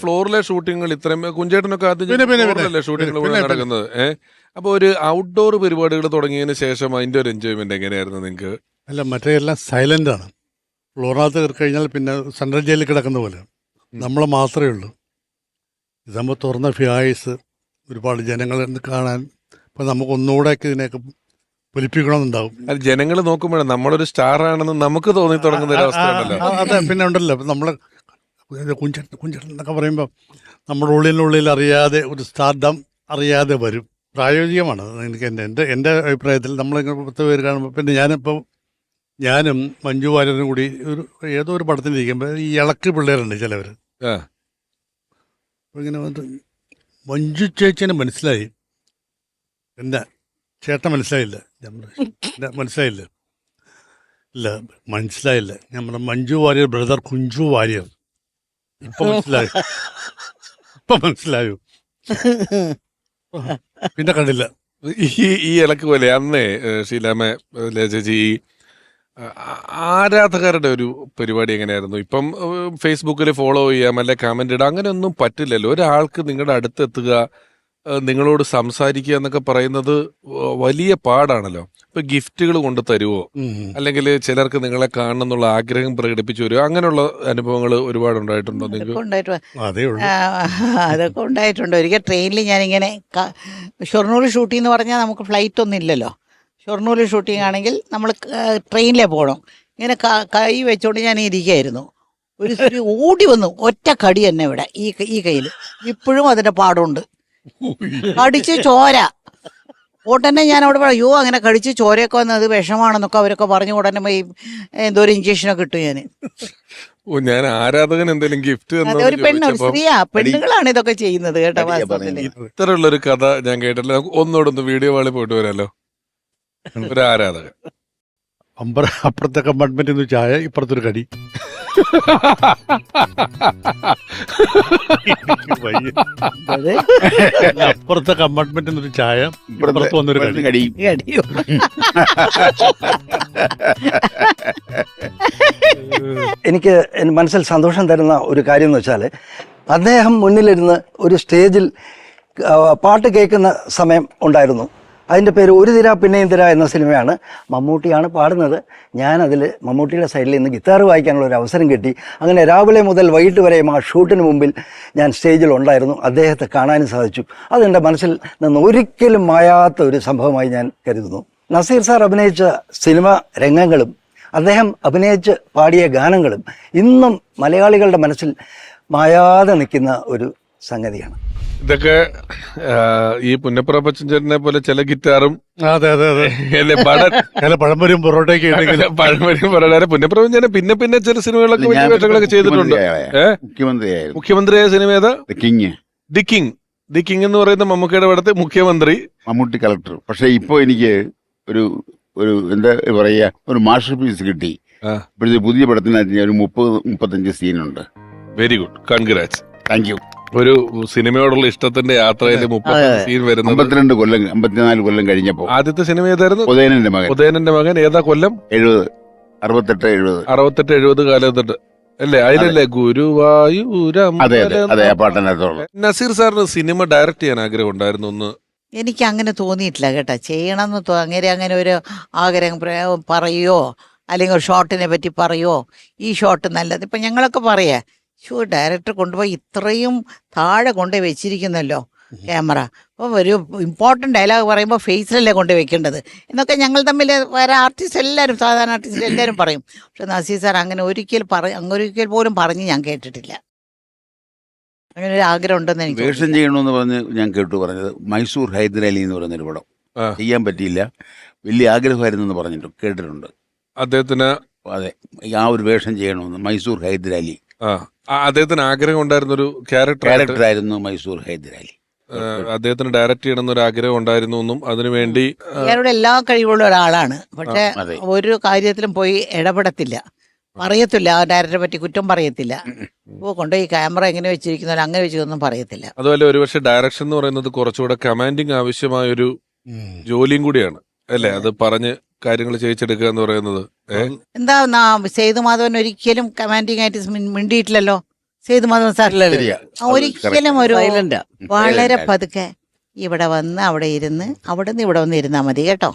ഫ്ലോറിലെ ഷൂട്ടിങ്ങൾ ഇത്രയും കുഞ്ചേട്ടനൊക്കെ ഫ്ലോറിലല്ലേ പിന്നെ. ഷൂട്ടിങ്ങൾ. നടക്കുന്നത്? ഏഹ് അപ്പൊ ഒരു ഔട്ട്ഡോർ പരിപാടികൾ തുടങ്ങിയതിന് ശേഷം അതിന്റെ ഒരു എൻജോയ്മെന്റ് എങ്ങനെയായിരുന്നു നിങ്ങൾക്ക് അല്ല മറ്റേ എല്ലാം സൈലന്റ് ആണ്. ഫ്ലോറിനകത്ത് കയറി കഴിഞ്ഞാൽ പിന്നെ സെൻട്രൽ ജയിലിൽ കിടക്കുന്ന പോലെ. നമ്മൾ മാത്രമേ ഉള്ളൂ. ഇതാകുമ്പോൾ തുറന്ന ഫ്യായ്സ് ഒരുപാട് ജനങ്ങളെ കാണാൻ. ഇപ്പം നമുക്ക് ഒന്നുകൂടെയൊക്കെ ഇതിനെയൊക്കെ പൊലിപ്പിക്കണമെന്നുണ്ടാവും. അത് ജനങ്ങൾ നോക്കുമ്പോഴാണ് നമ്മളൊരു സ്റ്റാർ ആണെന്ന് നമുക്ക് തോന്നി തുടങ്ങുന്ന ഒരു അവസ്ഥ അതെ പിന്നെ ഉണ്ടല്ലോ. നമ്മളെ കുഞ്ചേട്ടൻ കുഞ്ചേട്ടൻ എന്നൊക്കെ പറയുമ്പോൾ നമ്മുടെ ഉള്ളിനുള്ളിൽ അറിയാതെ ഒരു സ്റ്റാർഡം അറിയാതെ വരും. പ്രായോഗികമാണ്. എനിക്ക് എന്റെ എന്റെ എന്റെ അഭിപ്രായത്തിൽ നമ്മളിങ്ങനെ പത്ത് പേര് കാണുമ്പോൾ പിന്നെ ഞാനിപ്പോൾ ഞാനും മഞ്ജു വാര്യനും കൂടി ഒരു ഏതോ ഒരു പടത്തിൽ ഇരിക്കുമ്പോൾ ഈ ഇളക്ക് പിള്ളേരുണ്ട് ചിലവർ. അപ്പോൾ ഇങ്ങനെ വന്നിട്ട് മഞ്ജു ചേച്ചിനെ മനസ്സിലായി. എന്താ ചേട്ടൻ മനസ്സിലായില്ല. ഞാൻ പറഞ്ഞു, "ഇല്ല, മനസ്സിലായില്ല. ഇല്ല മനസ്സിലായില്ല. നമ്മുടെ മഞ്ജു വാര്യർ ബ്രദർ കുഞ്ചു വാര്യർ. ഇപ്പൊ ഇപ്പൊ മനസ്സിലായോ? പിന്നെ കണ്ടില്ല. ഈ ഈ ഇലക്ക് പോലെ അന്നേ ഷീലാമ ചേച്ചി ഈ ആരാധകരുടെ ഒരു പരിപാടി എങ്ങനെയായിരുന്നു? ഇപ്പം ഫേസ്ബുക്കിൽ ഫോളോ ചെയ്യാം അല്ലെ കമന്റ് ഇടാം അങ്ങനെയൊന്നും പറ്റില്ലല്ലോ. ഒരാൾക്ക് നിങ്ങളുടെ അടുത്തെത്തുക നിങ്ങളോട് സംസാരിക്കുക എന്നൊക്കെ പറയുന്നത് വലിയ പാടാണല്ലോ. ഇപ്പൊ ഗിഫ്റ്റുകൾ കൊണ്ട് തരുവോ? അല്ലെങ്കിൽ ചിലർക്ക് നിങ്ങളെ കാണണം എന്നുള്ള ആഗ്രഹം പ്രകടിപ്പിച്ചു വരുമോ അങ്ങനെയുള്ള അനുഭവങ്ങൾ ഒരുപാട് ഉണ്ടായിട്ടുണ്ടോ നിങ്ങൾക്ക്? അതൊക്കെ ഉണ്ടായിട്ടുണ്ട്. ഒരിക്കൽ ട്രെയിനിൽ ഞാനിങ്ങനെ ഇങ്ങനെ ഷൊർണൂർ ഷൂട്ടിംഗ് എന്ന് പറഞ്ഞാൽ നമുക്ക് ഫ്ലൈറ്റ് ഒന്നും ഇല്ലല്ലോ. ഷൊർണൂർ ഷൂട്ടിംഗ് ആണെങ്കിൽ നമ്മൾ ട്രെയിനിലേ പോകണം ഇങ്ങനെ കൈ വെച്ചോണ്ട് ഞാൻ ഇരിക്കുകയായിരുന്നു ഒരു ഓടി വന്നു. ഒറ്റ കടി തന്നെ ഇവിടെ ഈ ഈ കയ്യിൽ ഇപ്പോഴും അതിന്റെ പാടുണ്ട്. കടിച്ച് ചോര. ഉടനെ ഞാൻ അവിടെ പറയും അയ്യോ അങ്ങനെ കടിച്ച് ചോരയൊക്കെ വന്നത് വിഷമാണെന്നൊക്കെ അവരൊക്കെ പറഞ്ഞു. ഉടനെ പോയി എന്തോ ഒരു ഇഞ്ചക്ഷനൊക്കെ ഇട്ടു ഞാൻ ഓ ഞാൻ ആരാധകൻ എന്തെങ്കിലും ഗിഫ്റ്റ് ഒരു പെണ്ണ് ഒരു സ്ത്രീയാ. പെണ്ണുങ്ങളാണ് ഇതൊക്കെ ചെയ്യുന്നത് കേട്ടോ വാസ്തവത്തിൽ പറയുന്നത്. കഥ ഞാൻ കേട്ടില്ല നമുക്ക് ഒന്നുകൂടെ വീഡിയോ വാളിൽ പോയിട്ട് വരാലോ? ഒരു ആരാധകൻ. അമ്പറ അപ്പുറത്തെ കമ്പാർട്ട്മെന്റിൽ നിന്ന് ചായ ഇപ്പുറത്തൊരു കടി. അപ്പുറത്തെ കമ്പാർട്ട്മെന്റിൽ നിന്നൊരു ചായ ഇപ്പുറത്ത് വന്നൊരു കടി. കടി. കടിയോ? എനിക്ക് മനസ്സിൽ സന്തോഷം തരുന്ന ഒരു കാര്യം എന്ന് വെച്ചാൽ അദ്ദേഹം മുന്നിലിരുന്ന് ഒരു സ്റ്റേജിൽ പാട്ട് കേൾക്കുന്ന സമയം ഉണ്ടായിരുന്നു. അതിന്റെ പേര് ഒരു തിര പിന്നെയും തിര എന്ന സിനിമയാണ്. മമ്മൂട്ടിയാണ് പാടുന്നത്. ഞാനതിൽ മമ്മൂട്ടിയുടെ സൈഡിൽ നിന്ന് ഗിത്താർ വായിക്കാനുള്ള ഒരു അവസരം കിട്ടി. അങ്ങനെ രാവിലെ മുതൽ വൈകിട്ട് വരെയും ആ ഷൂട്ടിന് മുമ്പിൽ ഞാൻ സ്റ്റേജിൽ ഉണ്ടായിരുന്നു. അദ്ദേഹത്തെ കാണാനും സാധിച്ചു. അതെന്റെ മനസ്സിൽ നിന്ന് ഒരിക്കലും മായാത്ത ഒരു സംഭവമായി ഞാൻ കരുതുന്നു. നസീർ സാർ അഭിനയിച്ച സിനിമ രംഗങ്ങളും അദ്ദേഹം അഭിനയിച്ച് പാടിയ ഗാനങ്ങളും ഇന്നും മലയാളികളുടെ മനസ്സിൽ മായാതെ നിൽക്കുന്ന ഒരു സംഗതിയാണ്. ഇതൊക്കെ ഈ പുന്നപ്ര പച്ചഞ്ചേരനെ പോലെ ചില ഗിറ്റാറും അതെ അതെ അതെ. ചില പഴംപൊരിയും പൊറോട്ടയൊക്കെ ഉണ്ടെങ്കിൽ പഴമൊഴി പറയാറ് പുന്നപ്ര പഞ്ചേരൻ പിന്നെ പിന്നെ ചില സിനിമകളൊക്കെ വലിയ വേഷങ്ങളൊക്കെ ചെയ്തിട്ടുണ്ട്. മുഖ്യമന്ത്രിയായ- സിനിമ ഏതാ? King. The king. The king എന്ന് പറയുന്ന മമ്മൂക്കയുടെ പടത്തെ മുഖ്യമന്ത്രി. മമ്മൂട്ടി കളക്ടർ. പക്ഷെ ഇപ്പൊ എനിക്ക് ഒരു ഒരു എന്താ പറയാ ഒരു മാസ്റ്റർ പീസ് കിട്ടി. ഇപ്പോഴത്തെ പുതിയ പടത്തിനകത്ത് ഒരു മുപ്പത് മുപ്പത്തഞ്ച് സീനുണ്ട്. Very good congrats thank you ഒരു സിനിമയോടുള്ള ഇഷ്ടത്തിന്റെ യാത്രയിൽ മുപ്പത്തി സീൻ വരുന്നത് അമ്പത്തിരണ്ട് കൊല്ലം അമ്പത്തിനാല് കൊല്ലം കഴിഞ്ഞപ്പോ. ആദ്യത്തെ സിനിമ ഏതായിരുന്നു? ഉദയനന്റെ മകൻ. ഉദയനന്റെ മകൻ ഏതാ കൊല്ലം? എഴുപത്. അറുപത്തെട്ട് എഴുപത്. അറുപത്തെട്ട് എഴുപത് കാലത്തൊട്ട് അല്ലേ? അതിലല്ലേ ഗുരുവായൂരം അതെ അതെ. അതെ ആ പാട്ടിനകത്തുള്ള നസീർ സാറിന് സിനിമ ഡയറക്ട് ചെയ്യാൻ ആഗ്രഹം ഉണ്ടായിരുന്നു ഒന്ന്. എനിക്ക് അങ്ങനെ തോന്നിയിട്ടില്ല കേട്ടോ. ചെയ്യണമെന്ന് അങ്ങനെ അങ്ങനെ ഒരു ആഗ്രഹം പറയോ പറയുവോ? അല്ലെങ്കിൽ ഒരു ഷോട്ടിനെ പറ്റി പറയോ ഈ ഷോട്ട് നല്ലത്. ഇപ്പം ഞങ്ങളൊക്കെ പറയാ ഷോ ഡയറക്ടർ കൊണ്ടുപോയി ഇത്രയും താഴെ കൊണ്ടുപോയി വെച്ചിരിക്കുന്നല്ലോ ക്യാമറ. അപ്പോൾ ഒരു ഇമ്പോർട്ടന്റ് ഡയലോഗ് പറയുമ്പോൾ ഫേസിലല്ലേ കൊണ്ടുപോയി വെക്കേണ്ടത്. എന്നൊക്കെ ഞങ്ങൾ തമ്മിൽ വേറെ ആർട്ടിസ്റ്റ് എല്ലാവരും സാധാരണ ആർട്ടിസ്റ്റ് എല്ലാവരും പറയും. പക്ഷെ നസീർ സാർ അങ്ങനെ ഒരിക്കൽ പറ അങ്ങനെ ഒരിക്കൽ പോലും പറഞ്ഞ് ഞാൻ കേട്ടിട്ടില്ല. അങ്ങനെ ഒരു ആഗ്രഹം ഉണ്ടെന്ന് എനിക്ക് വേഷം. ചെയ്യണമെന്ന് പറഞ്ഞ് ഞാൻ കേട്ടു പറഞ്ഞത്. മൈസൂർ ഹൈദരാലി എന്ന് പറയുന്നൊരു പടം. ചെയ്യാൻ പറ്റിയില്ല. വലിയ ആഗ്രഹമായിരുന്നു എന്ന് പറഞ്ഞിട്ട് കേട്ടിട്ടുണ്ട്. അദ്ദേഹത്തിന് അതെ ആ ഒരു വേഷം ചെയ്യണമെന്ന് മൈസൂർ ഹൈദരാലി. അദ്ദേഹത്തിന് ആഗ്രഹം ഉണ്ടായിരുന്ന ഒരു ക്യാരക്ടർ ആയിരുന്നു മൈസൂർ ഹൈദരാലി. അദ്ദേഹത്തിന് ഡയറക്റ്റ് ചെയ്യണം ഒരു ആഗ്രഹം ഉണ്ടായിരുന്നു എന്നും അതിനുവേണ്ടി ഇയാളുടെ എല്ലാ കഴിവുള്ള ഒരാളാണ്. പക്ഷെ ഒരു കാര്യത്തിലും പോയി ഇടപെടത്തില്ല. പറയത്തില്ല ആ ഡയറക്ടറെ പറ്റി കുറ്റം പറയത്തില്ല. ഓ കൊണ്ടുപോയി ക്യാമറ എങ്ങനെ വെച്ചിരിക്കുന്നോ അങ്ങനെ വെച്ചതൊന്നും പറയത്തില്ല. അതുപോലെ ഒരുപക്ഷെ ഡയറക്ഷൻ എന്ന് പറയുന്നത് കുറച്ചുകൂടെ കമാൻഡിങ് ആവശ്യമായ ഒരു. ജോലിയും കൂടിയാണ്. അല്ലേ? അത് പറഞ്ഞ് കാര്യങ്ങൾ ചെയ്യിച്ചെടുക്കുക എന്ന് പറയുന്നത്. എന്താ സേതു മാധവൻ ഒരിക്കലും കമാൻഡിങ് ആയിട്ട് മിണ്ടിയിട്ടില്ലല്ലോ? മിണ്ടിയിട്ടില്ലല്ലോ സേതുമാധവൻ സാർ. ഒരിക്കലും ഒരു വളരെ പതുക്കെ ഇവിടെ വന്ന് അവിടെ ഇരുന്ന് അവിടെ നിന്ന് ഇവിടെ വന്ന് ഇരുന്നാ മതി കേട്ടോ.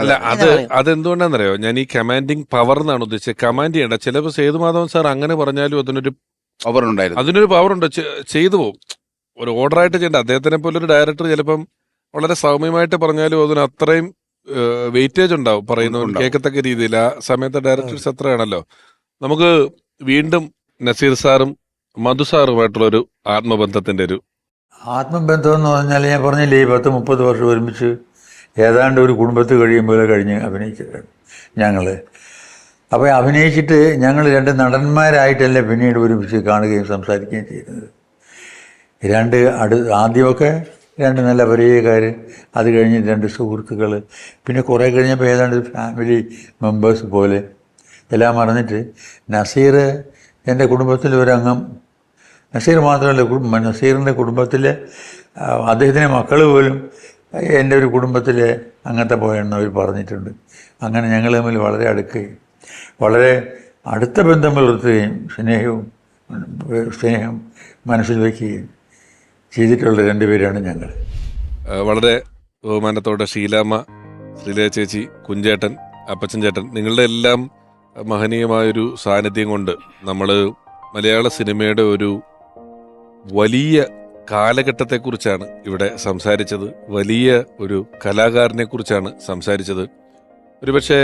അല്ല അത്. അതെന്തുകൊണ്ടാണെന്നറിയോ ഞാൻ ഈ കമാൻഡിങ് പവർ എന്നാണ് ഉദ്ദേശിച്ചത്. കമാൻഡ് ചെയ്യേണ്ട. ചിലപ്പോൾ സേതുമാധവൻ സാർ അങ്ങനെ പറഞ്ഞാലും അതിനൊരു പവർ ഉണ്ടായിരുന്നു. അതിനൊരു പവർ ഉണ്ട്. ചെയ്തു പോകും ഒരു ഓർഡർ ആയിട്ട് ചെയ്യേണ്ട. അദ്ദേഹത്തിനെ പോലെ ഒരു ഡയറക്ടർ ചിലപ്പം വളരെ സൗമ്യമായിട്ട് പറഞ്ഞാലും അതിന് അത്രയും വെയിറ്റേജ് ഉണ്ടാവും. പറയുന്നു. കേൾക്കത്തക്ക രീതിയിൽ. ആ സമയത്ത് ഡയറക്ടേഴ്സ് അത്രയാണല്ലോ. നമുക്ക് വീണ്ടും നസീർ സാറും മധു സാറുമായിട്ടുള്ള ഒരു ആത്മബന്ധത്തിന്റെ ഒരു ആത്മബന്ധം എന്ന് പറഞ്ഞാൽ ഞാൻ പറഞ്ഞില്ലേ ഈ പത്ത് മുപ്പത് വർഷം ഒരുമിച്ച് ഏതാണ്ട് ഒരു കുടുംബത്ത് കഴിയുമ്പോൾ കഴിഞ്ഞ് അഭിനയിച്ച ഞങ്ങൾ അപ്പോൾ അഭിനയിച്ചിട്ട് ഞങ്ങൾ രണ്ട് നടന്മാരായിട്ടല്ലേ പിന്നീട് ഒരുമിച്ച് കാണുകയും സംസാരിക്കുകയും ചെയ്യുന്നത്. രണ്ട് അടു ആദ്യമൊക്കെ രണ്ട് നല്ല പരിചയക്കാർ അത് കഴിഞ്ഞ് രണ്ട് സുഹൃത്തുക്കൾ പിന്നെ കുറേ കഴിഞ്ഞപ്പോൾ ഏതാണ്ട് ഫാമിലി മെമ്പേഴ്സ് പോലെ. എല്ലാം മറന്നിട്ട് നസീർ എന്റെ കുടുംബത്തിലെ ഒരംഗം നസീർ മാത്രമല്ല നസീറിന്റെ കുടുംബത്തിലെ അദ്ദേഹത്തിന്റെ മക്കൾ പോലും എന്റെ ഒരു കുടുംബത്തിലെ അങ്ങനത്തെ പോയെന്ന് അവർ പറഞ്ഞിട്ടുണ്ട്. അങ്ങനെ ഞങ്ങൾ തമ്മിൽ വളരെ അടുക്കുകയും വളരെ അടുത്ത ബന്ധം പുലർത്തുകയും സ്നേഹവും സ്നേഹം മനസ്സിൽ വയ്ക്കുകയും ചെയ്തിട്ടുള്ള രണ്ടുപേരാണ് ഞങ്ങൾ വളരെ ബഹുമാനത്തോടെ ഷീലാമ്മ ശ്രീല ചേച്ചി കുഞ്ചേട്ടൻ അപ്പച്ചൻ ചേട്ടൻ നിങ്ങളുടെ എല്ലാം മഹനീയമായൊരു സാന്നിധ്യം കൊണ്ട് നമ്മൾ മലയാള സിനിമയുടെ ഒരു വലിയ കാലഘട്ടത്തെക്കുറിച്ചാണ് ഇവിടെ സംസാരിച്ചത്. വലിയ ഒരു കലാകാരനെ കുറിച്ചാണ് സംസാരിച്ചത്. ഒരുപക്ഷെ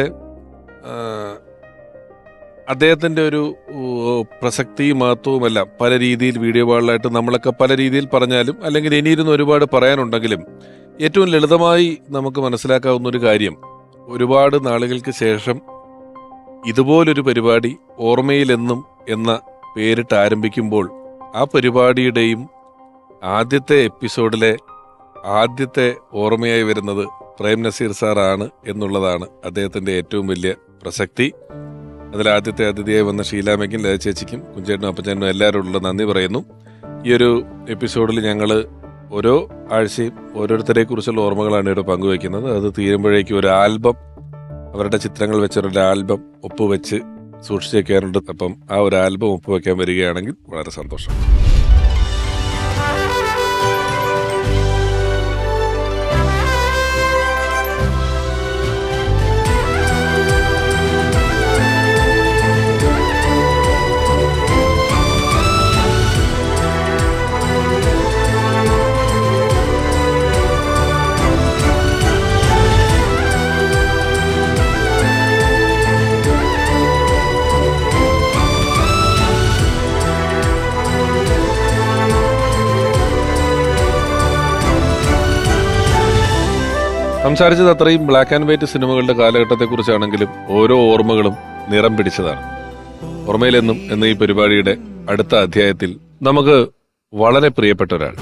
അദ്ദേഹത്തിന്റെ ഒരു പ്രസക്തി മഹത്വവുമെല്ലാം പല രീതിയിൽ വീഡിയോ വാളിലായിട്ട് നമ്മളൊക്കെ പല രീതിയിൽ പറഞ്ഞാലും അല്ലെങ്കിൽ ഇനിയിരുന്ന് ഒരുപാട് പറയാനുണ്ടെങ്കിലും ഏറ്റവും ലളിതമായി നമുക്ക് മനസ്സിലാക്കാവുന്ന ഒരു കാര്യം. ഒരുപാട് നാളുകൾക്ക് ശേഷം ഇതുപോലൊരു പരിപാടി ഓർമ്മയിലെന്നും എന്ന പേരിട്ട് ആരംഭിക്കുമ്പോൾ ആ പരിപാടിയുടെയും ആദ്യത്തെ എപ്പിസോഡിലെ ആദ്യത്തെ ഓർമ്മയായി വരുന്നത് പ്രേം നസീർ സാറാണ് എന്നുള്ളതാണ് അദ്ദേഹത്തിന്റെ ഏറ്റവും വലിയ പ്രസക്തി. അതിൽ ആദ്യത്തെ അതിഥിയായി വന്ന ഷീലാമയ്ക്കും ലത ചേച്ചിക്കും കുഞ്ചേട്ടനും അപ്പച്ചേട്ടനും എല്ലാവരോടുള്ള നന്ദി പറയുന്നു. ഈ ഒരു എപ്പിസോഡിൽ ഞങ്ങൾ ഓരോ ആഴ്ചയും ഓരോരുത്തരെ കുറിച്ചുള്ള ഓർമ്മകളാണ് ഇവിടെ പങ്കുവയ്ക്കുന്നത് അത് തീരുമ്പോഴേക്കും ഒരു ആൽബം അവരുടെ ചിത്രങ്ങൾ വെച്ചൊരു ആൽബം ഒപ്പുവെച്ച് സൂക്ഷിച്ചു വെക്കാനുണ്ട് അപ്പം ആ ഒരു ആൽബം ഒപ്പുവെക്കാൻ വരികയാണെങ്കിൽ വളരെ സന്തോഷം. സംസാരിച്ചത് അത്രയും ബ്ലാക്ക് ആൻഡ് വൈറ്റ് സിനിമകളുടെ കാലഘട്ടത്തെക്കുറിച്ചാണെങ്കിലും ഓരോ ഓർമ്മകളും നിറം പിടിച്ചതാണ്. ഓർമ്മയിലെന്നും എന്ന ഈ പരിപാടിയുടെ അടുത്ത അധ്യായത്തിൽ നമുക്ക് വളരെ പ്രിയപ്പെട്ട ഒരാൾ.